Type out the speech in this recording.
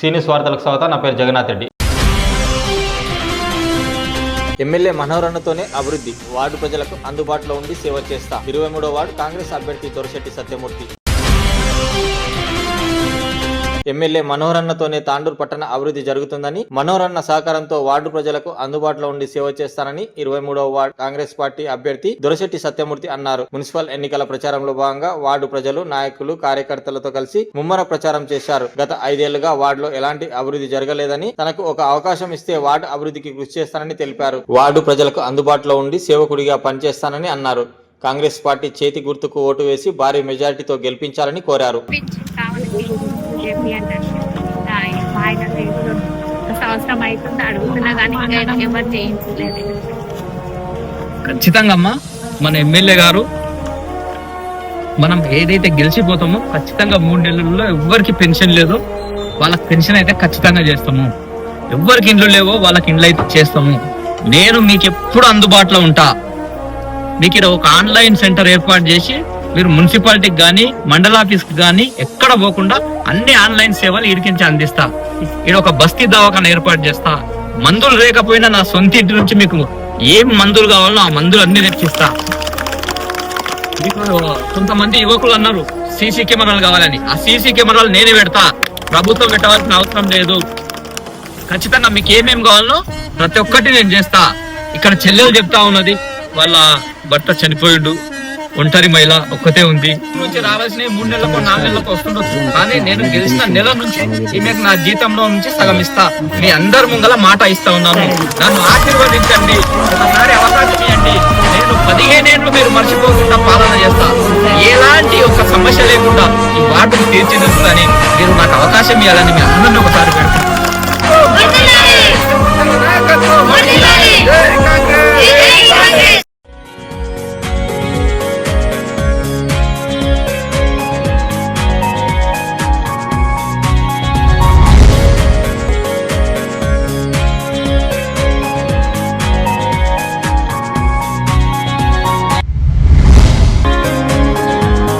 సీనియస్ వార్తలకు స్వాగతం. నా పేరు జగన్నాథ్ రెడ్డి. ఎమ్మెల్యే మనోరణతోనే అభివృద్ధి. వార్డు ప్రజలకు అందుబాటులో ఉండి సేవ చేస్తా. ఇరవై మూడో వార్డు కాంగ్రెస్ అభ్యర్థి దొరశెట్టి సత్యమూర్తి. ఎమ్మెల్యే మనోహరన్నతోనే తాండూరు పట్టణ అభివృద్ధి జరుగుతుందని మనోరన్న సహకారంతో వార్డు ప్రజలకు అందుబాటులో ఉండి సేవ చేస్తానని ఇరవై మూడవ వార్డు కాంగ్రెస్ పార్టీ అభ్యర్థి దొరశెట్టి సత్యమూర్తి అన్నారు. మున్సిపల్ ఎన్నికల ప్రచారంలో భాగంగా వార్డు ప్రజలు నాయకులు కార్యకర్తలతో కలిసి ముమ్మర ప్రచారం చేశారు. గత ఐదేళ్ళుగా వార్డులో ఎలాంటి అభివృద్ధి జరగలేదని తనకు ఒక అవకాశం ఇస్తే వార్డు అభివృద్ధికి కృషి చేస్తానని తెలిపారు. వార్డు ప్రజలకు అందుబాటులో ఉండి సేవకుడిగా పనిచేస్తానని అన్నారు. కాంగ్రెస్ పార్టీ చేతి గుర్తుకు ఓటు వేసి భారీ మెజారిటీతో గెలిపించాలని కోరారు. సంవత్సరం అవుతుంది అడుగుతున్నా కానీ ఇంకా ఎవరు చేయించలేదు ఖచ్చితంగా అమ్మా మన ఎమ్మెల్యే గారు మనం ఏదైతే గెలిచిపోతామో ఖచ్చితంగా మూడు నెలల్లో ఎవ్వరికి పెన్షన్ లేదు. వాళ్ళకి పెన్షన్ అయితే ఖచ్చితంగా చేస్తాము. ఎవ్వరికి ఇండ్లు లేవో వాళ్ళకి ఇండ్లు అయితే చేస్తాము. నేను మీకు ఎప్పుడు అందుబాటులో ఉంటా. మీకు ఇక్కడ ఒక ఆన్లైన్ సెంటర్ ఏర్పాటు చేసి మీరు మున్సిపాలిటీకి కానీ మండల ఆఫీస్కి కానీ ఎక్కడ పోకుండా అన్ని ఆన్లైన్ సేవలు ఇడికించి అందిస్తా. ఇక్కడ ఒక బస్తీ దవాఖాన ఏర్పాటు చేస్తా. మందులు లేకపోయినా నా సొంత ఇంటి నుంచి మీకు ఏం మందులు కావాలో ఆ మందులు అన్ని తెప్పిస్తా మీకు కొంతమంది యువకులు అన్నారు సీసీ కెమెరాలు కావాలని. ఆ సీసీ కెమెరాలు నేనే పెడతా. ప్రభుత్వం పెట్టవలసిన అవసరం లేదు. ఖచ్చితంగా మీకు ఏమేమి కావాలో ప్రతి ఒక్కటి నేను చేస్తా. ఇక్కడ చెల్లెలు చెప్తా ఉన్నది వాళ్ళ భర్త చనిపోయిండు. ఒంటరి మహిళ ఒక్కతే ఉంది. నుంచి రావాల్సిన మూడు నెలలకు నాలుగు నెలలకు వస్తుండొచ్చు. కానీ నేను గెలిచిన నెల నుంచి ఈమెకు నా జీతంలో నుంచి సగం ఇస్తా. మీ అందరి ముంగల మాట ఇస్తా ఉన్నాను. నన్ను ఆశీర్వదించండి. ఒకసారి అవకాశం ఇవ్వండి. నేను పదిహేనేళ్ళు మీరు మర్చిపోకుండా పాలన చేస్తా. ఎలాంటి ఒక సమస్య లేకుండా ఈ వాటిని తీర్చిదిద్దుతాని మీరు నాకు అవకాశం ఇవ్వాలని మీ అందరినీ ఒకసారి పెడతాను